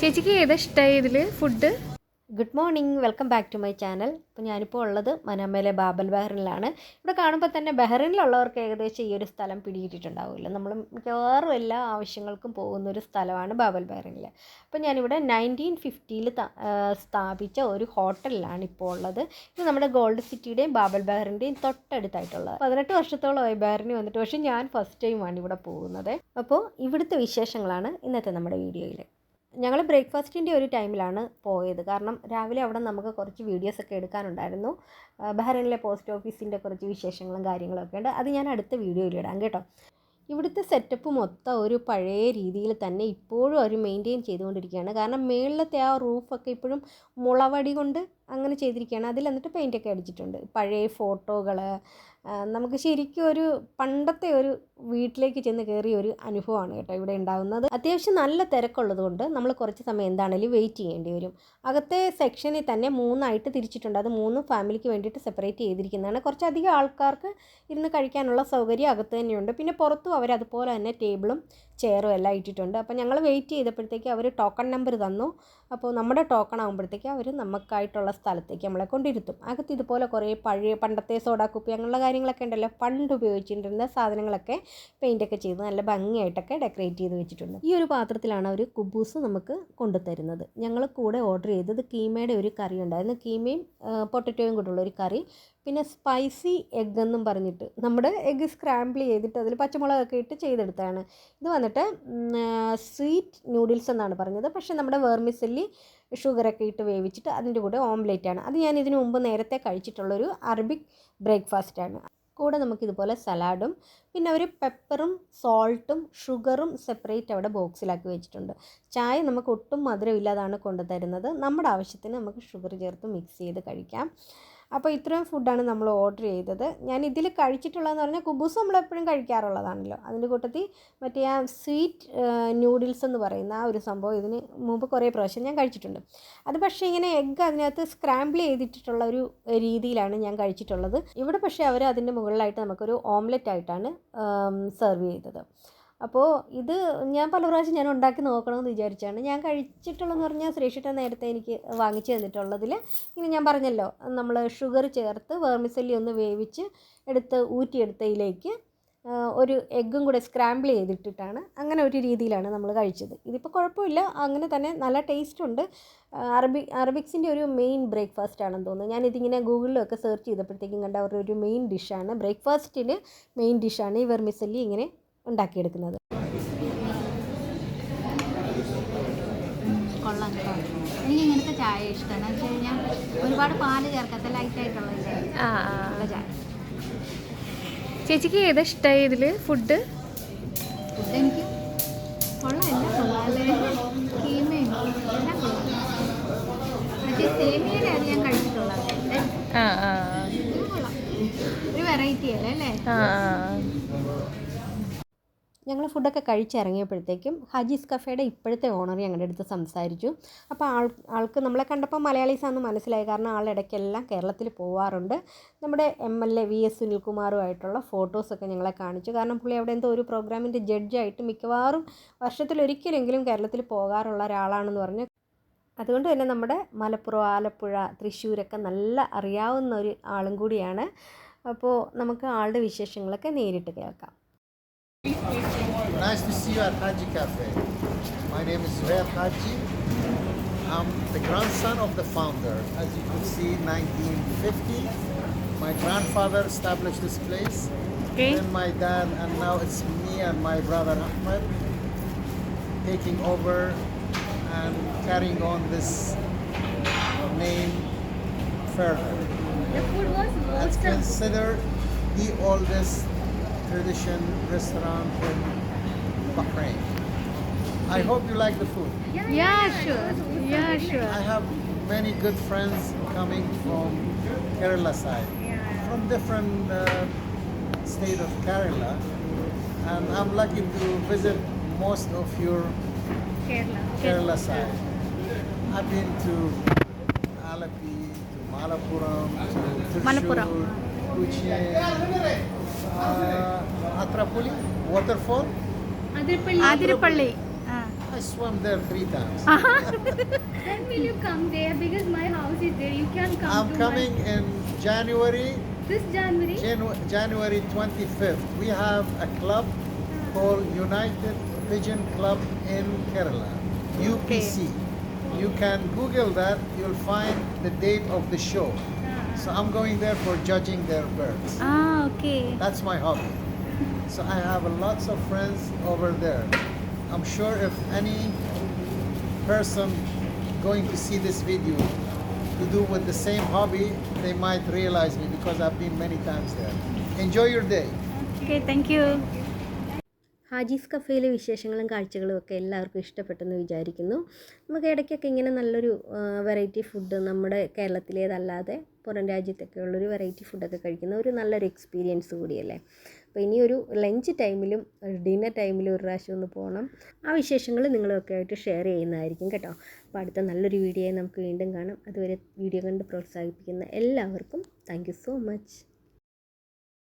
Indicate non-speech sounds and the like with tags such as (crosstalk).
ചേച്ചിക്ക് ഏതാ ഇഷ്ടമായി ഇതിൽ food? Good morning. Welcome back to my channel. അപ്പോൾ ഞാനിപ്പോൾ ഉള്ളത് മനാമയിലെ ബാബൽ ബഹ്റിനിലാണ് ഇവിടെ കാണുമ്പോൾ തന്നെ ബഹ്റിനിലുള്ളവർക്ക് ഏകദേശം ഈ ഒരു സ്ഥലം പിടികിട്ടിട്ടുണ്ടാവില്ല നമ്മൾ മിക്കവാറും എല്ലാ ആവശ്യങ്ങൾക്കും പോകുന്ന ഒരു സ്ഥലമാണ് ബാബൽ ബഹ്റിനിൽ അപ്പോൾ ഞാനിവിടെ നയന്റീൻ ഫിഫ്റ്റിയിൽ സ്ഥാപിച്ച ഒരു ഹോട്ടലിലാണ് ഇപ്പോൾ ഉള്ളത്. ഇത് നമ്മുടെ ഗോൾഡ് സിറ്റിയുടെയും ബാബൽ ബഹ്റിന്റെയും തൊട്ടടുത്തായിട്ടുള്ളത് പതിനെട്ട് വർഷത്തോളമായി ബഹ്റിന് വന്നിട്ട്. പക്ഷേ ഞാൻ ഫസ്റ്റ് ടൈമാണ് ഇവിടെ പോകുന്നത്. അപ്പോൾ ഇവിടുത്തെ വിശേഷങ്ങളാണ് ഇന്നത്തെ നമ്മുടെ വീഡിയോയിൽ ഞങ്ങൾ ബ്രേക്ക്ഫാസ്റ്റിന്റെ ഒരു ടൈമിലാണ് പോയത്. കാരണം രാവിലെ അവിടെ നമുക്ക് കുറച്ച് വീഡിയോസ് ഒക്കെ എടുക്കാനുണ്ടായിരുന്നു. ബഹ്റൈനിലെ പോസ്റ്റ് ഓഫീസിന്റെ കുറച്ച് വിശേഷങ്ങളും കാര്യങ്ങളൊക്കെ ഉണ്ട്. അത് ഞാൻ അടുത്ത വീഡിയോയിൽ ഇടാം കേട്ടോ. ഇവിടുത്തെ സെറ്റപ്പ് മൊത്തം ഒരു പഴയ രീതിയിൽ തന്നെ ഇപ്പോഴും അവർ മെയിന്റെയിൻ ചെയ്തുകൊണ്ടിരിക്കുകയാണ്. കാരണം മേളിലത്തെ ആ റൂഫൊക്കെ ഇപ്പോഴും മുളവടി കൊണ്ട് അങ്ങനെ ചെയ്തിരിക്കുകയാണ്. അതിൽ എന്നിട്ട് പെയിന്റൊക്കെ അടിച്ചിട്ടുണ്ട്. പഴയ ഫോട്ടോകൾ നമുക്ക് ശരിക്കും ഒരു പണ്ടത്തെ ഒരു വീട്ടിലേക്ക് ചെന്ന് കയറിയ ഒരു അനുഭവമാണ് കേട്ടോ ഇവിടെ ഉണ്ടാകുന്നത്. അത്യാവശ്യം നല്ല തിരക്കുള്ളത് കൊണ്ട് നമ്മൾ കുറച്ച് സമയം എന്താണെങ്കിലും വെയിറ്റ് ചെയ്യേണ്ടി വരും. അകത്തെ സെക്ഷനിൽ തന്നെ മൂന്നായിട്ട് തിരിച്ചിട്ടുണ്ട്. അത് മൂന്ന് ഫാമിലിക്ക് വേണ്ടിയിട്ട് സെപ്പറേറ്റ് ചെയ്തിരിക്കുന്നതാണ്. കുറച്ചധികം ആൾക്കാർക്ക് ഇരുന്ന് കഴിക്കാനുള്ള സൗകര്യം അകത്ത് തന്നെയുണ്ട്. പിന്നെ പുറത്തും അവർ അതുപോലെ തന്നെ ടേബിളും ചെയറും എല്ലാം ഇട്ടിട്ടുണ്ട്. അപ്പോൾ ഞങ്ങൾ വെയിറ്റ് ചെയ്തപ്പോഴത്തേക്ക് അവർ ടോക്കൺ നമ്പർ തന്നു. അപ്പോൾ നമ്മുടെ ടോക്കൺ ആകുമ്പോഴത്തേക്ക് അവർ നമുക്കായിട്ടുള്ള സ്ഥലത്തേക്ക് നമ്മളെ കൊണ്ടിരുത്തും. അകത്ത് ഇതുപോലെ കുറേ പഴയ പണ്ടത്തെ സോഡാ കുപ്പി അങ്ങനെയുള്ള കാര്യങ്ങളൊക്കെ ഉണ്ടല്ലോ. പണ്ട് ഉപയോഗിച്ചിട്ടുണ്ടിരുന്ന സാധനങ്ങളൊക്കെ പെയിന്റൊക്കെ ചെയ്ത് നല്ല ഭംഗിയായിട്ടൊക്കെ ഡെക്കറേറ്റ് ചെയ്ത് വെച്ചിട്ടുണ്ട്. ഈ ഒരു പാത്രത്തിലാണ് അവർ കുബൂസ് നമുക്ക് കൊണ്ടുതരുന്നത്. ഞങ്ങൾ കൂടെ ഓർഡർ ചെയ്തത് കീമയുടെ ഒരു കറി ഉണ്ടായിരുന്നു കീമയും പൊട്ടറ്റോയും കൂടെയുള്ള ഒരു കറി. പിന്നെ സ്പൈസി എഗ് എന്നും പറഞ്ഞിട്ട് നമ്മുടെ എഗ്ഗ് സ്ക്രാമ്പിൾ ചെയ്തിട്ട് അതിൽ പച്ചമുളകൊക്കെ ഇട്ട് ചെയ്തെടുത്തതാണ്. ഇത് വന്നിട്ട് സ്വീറ്റ് നൂഡിൽസ് എന്നാണ് പറഞ്ഞത്. പക്ഷേ നമ്മുടെ വേർമിസല്ലി ഷുഗറൊക്കെ ഇട്ട് വേവിച്ചിട്ട് അതിന്റെ കൂടെ ഓംലെറ്റ് ആണ്. അത് ഞാൻ ഇതിനു മുമ്പ് നേരത്തെ കഴിച്ചിട്ടുള്ളൊരു അറബിക് ബ്രേക്ക്ഫാസ്റ്റാണ് കൂടെ നമുക്കിതുപോലെ സലാഡും പിന്നെ അവർ പെപ്പറും സോൾട്ടും ഷുഗറും സെപ്പറേറ്റ് അവിടെ ബോക്സിലാക്കി വെച്ചിട്ടുണ്ട്. ചായ നമുക്ക് ഒട്ടും മധുരമില്ലാതാണ് കൊണ്ടുതരുന്നത്. നമ്മുടെ ആവശ്യത്തിന് നമുക്ക് ഷുഗർ ചേർത്ത് മിക്സ് ചെയ്ത് കഴിക്കാം. അപ്പോൾ ഇത്രയും ഫുഡാണ് നമ്മൾ ഓർഡർ ചെയ്തത്. ഞാൻ ഇതിൽ കഴിച്ചിട്ടുള്ളതെന്ന് പറഞ്ഞാൽ കുബൂസ് നമ്മൾ എപ്പോഴും കഴിക്കാറുള്ളതാണല്ലോ. അതിന്റെ കൂട്ടത്തിൽ മറ്റേ ആ സ്വീറ്റ് ന്യൂഡിൽസ് എന്ന് പറയുന്ന ആ ഒരു സംഭവം ഇതിന് മുമ്പ് കുറേ പ്രാവശ്യം ഞാൻ കഴിച്ചിട്ടുണ്ട്. അത് പക്ഷേ ഇങ്ങനെ എഗ്ഗ് അതിനകത്ത് സ്ക്രാമ്പിൾ ചെയ്തിട്ടുള്ള ഒരു രീതിയിലാണ് ഞാൻ കഴിച്ചിട്ടുള്ളത്. ഇവിടെ പക്ഷേ അവർ അതിന്റെ മുകളിലായിട്ട് നമുക്കൊരു ഓംലെറ്റ് ആയിട്ടാണ് സെർവ് ചെയ്തത്. അപ്പോൾ ഇത് ഞാൻ പല പ്രാവശ്യം ഞാൻ ഉണ്ടാക്കി നോക്കണമെന്ന് വിചാരിച്ചാണ്. ഞാൻ കഴിച്ചിട്ടുള്ളതെന്ന് പറഞ്ഞാൽ ശ്രീഷിട്ട നേരത്തെ എനിക്ക് വാങ്ങിച്ചു തന്നിട്ടുള്ളതിൽ ഇങ്ങനെ ഞാൻ പറഞ്ഞല്ലോ. നമ്മൾ ഷുഗർ ചേർത്ത് വേർമിസല്ലി ഒന്ന് വേവിച്ച് എടുത്ത് ഊറ്റിയെടുത്തതിലേക്ക് ഒരു എഗ്ഗും കൂടെ സ്ക്രാമ്പിൾ ചെയ്തിട്ടിട്ടാണ് അങ്ങനെ ഒരു രീതിയിലാണ് നമ്മൾ കഴിച്ചത്. ഇതിപ്പോൾ കുഴപ്പമില്ല. അങ്ങനെ തന്നെ നല്ല ടേസ്റ്റ് ഉണ്ട്. അറബി അറബിക്സിന്റെ ഒരു മെയിൻ ബ്രേക്ക്ഫാസ്റ്റ് ആണെന്ന് തോന്നുന്നു. ഞാനിതിങ്ങനെ ഗൂഗിളിലൊക്കെ സെർച്ച് ചെയ്തപ്പോഴത്തേക്കും കണ്ട അവരുടെ ഒരു മെയിൻ ഡിഷാണ് ബ്രേക്ക്ഫാസ്റ്റിന് മെയിൻ ഡിഷാണ് ഈ വെർമിസല്ലി ഇങ്ങനെ ഉണ്ടാക്കിയെടുക്കുന്നത്. കൊള്ളാം കേട്ടോ. എനിക്ക് ഇങ്ങനത്തെ ചായ ഇഷ്ടമാണ് വെച്ച് കഴിഞ്ഞാൽ ഒരുപാട് പാൽ ചേർക്കാത്ത ചായ. ചേച്ചിക്ക് ഏതാ ഇഷ്ടമായി ഇതിൽ? ഫുഡ് ഫുഡ് എനിക്ക് കൊള്ളാം. എല്ലാം കൊള്ളാം. അല്ലേ കീമയും എല്ലാം കൊള്ളാം. മറ്റേ സേമിയയുടെ അത് ഞാൻ കഴിച്ചിട്ടുള്ളത് ആ ആ. ഒരു വെറൈറ്റി അല്ലേ? അല്ലേ? ആ. ഞങ്ങൾ ഫുഡൊക്കെ കഴിച്ചിറങ്ങിയപ്പോഴത്തേക്കും ഹജീസ് കഫേയുടെ ഇപ്പോഴത്തെ ഓണർ ഞങ്ങളുടെ അടുത്ത് സംസാരിച്ചു. അപ്പോൾ ആൾ ആൾക്ക് നമ്മളെ കണ്ടപ്പോൾ മലയാളീസാണെന്ന് മനസ്സിലായി. കാരണം ആൾ ഇടയ്ക്കെല്ലാം കേരളത്തിൽ പോവാറുണ്ട്. നമ്മുടെ M L A V S സുനിൽകുമാറുമായിട്ടുള്ള ഫോട്ടോസൊക്കെ ഞങ്ങളെ കാണിച്ചു. കാരണം പുള്ളി അവിടെ എന്തോ ഒരു പ്രോഗ്രാമിന്റെ ജഡ്ജായിട്ട് മിക്കവാറും വർഷത്തിലൊരിക്കലെങ്കിലും കേരളത്തിൽ പോകാറുള്ള ഒരാളാണെന്ന് പറഞ്ഞു. അതുകൊണ്ട് തന്നെ നമ്മുടെ മലപ്പുറം ആലപ്പുഴ തൃശ്ശൂരൊക്കെ നല്ല അറിയാവുന്ന ഒരു ആളും കൂടിയാണ്. അപ്പോൾ നമുക്ക് ആളുടെ വിശേഷങ്ങളൊക്കെ നേരിട്ട് കേൾക്കാം. Nice to see you at Haji Cafe. My name is Zuhair Haji. I'm the grandson of the founder. As you can see, 1950. My grandfather established this place. Okay. Then my dad, and now it's me and my brother Ahmed taking over and carrying on this name further. The food was It's considered the oldest tradition restaurant in Bahrain. I hope you like the food. Yeah, sure. Yeah, sure. I have many good friends coming from Kerala side, from different uh, state of Kerala, and I'm lucky to visit most of your Kerala. Kerala side. I've been to Alapi, to Malappuram, to Thrissur, Malappuram. Uh, Atrapuli, waterfall. Adirpalli. Adirpalli. I ah. swam there three times. (laughs) Uh-huh. when will you come there? Because my house is there. You can come. I'm coming my... in January. This January. Janu- January 25th. We have a club uh-huh. called United Pigeon Club in Kerala. UPC. Okay. You can Google that. You'll find the date of the show. Uh-huh. So I'm going there for judging their birds. Ah okay. That's my hobby. so I have lots of friends over there. I'm sure if any person going to see this video to do with the same hobby, they might realize me because I've been many times there. Enjoy your day. Okay, thank you. Haji's കഫയിലെ വിശേഷങ്ങളും കാഴ്ചകളും ഒക്കെ എല്ലാവർക്കും ഇഷ്ടപ്പെട്ടെന്ന് വിചാരിക്കുന്നു. നമുക്ക് ഇടയ്ക്കൊക്കെ ഇങ്ങനെ നല്ലൊരു വെറൈറ്റി ഫുഡ് നമ്മുടെ കേരളത്തിലേതല്ലാതെ പുറം രാജ്യത്തൊക്കെ ഉള്ളൊരു വെറൈറ്റി ഫുഡൊക്കെ കഴിക്കുന്ന ഒരു നല്ലൊരു എക്സ്പീരിയൻസ് കൂടിയല്ലേ? അപ്പോൾ ഇനിയൊരു ലഞ്ച് ടൈമിലും ഡിന്നർ ടൈമിലും ഒരു പ്രാവശ്യം ഒന്ന് പോകണം ആ വിശേഷങ്ങൾ നിങ്ങളൊക്കെ ആയിട്ട് ഷെയർ ചെയ്യുന്നതായിരിക്കും കേട്ടോ. അപ്പോൾ അടുത്ത നല്ലൊരു വീഡിയോയെ നമുക്ക് വീണ്ടും കാണാം. അതുവരെ വീഡിയോ കണ്ട് പ്രോത്സാഹിപ്പിക്കുന്ന എല്ലാവർക്കും താങ്ക് സോ മച്ച്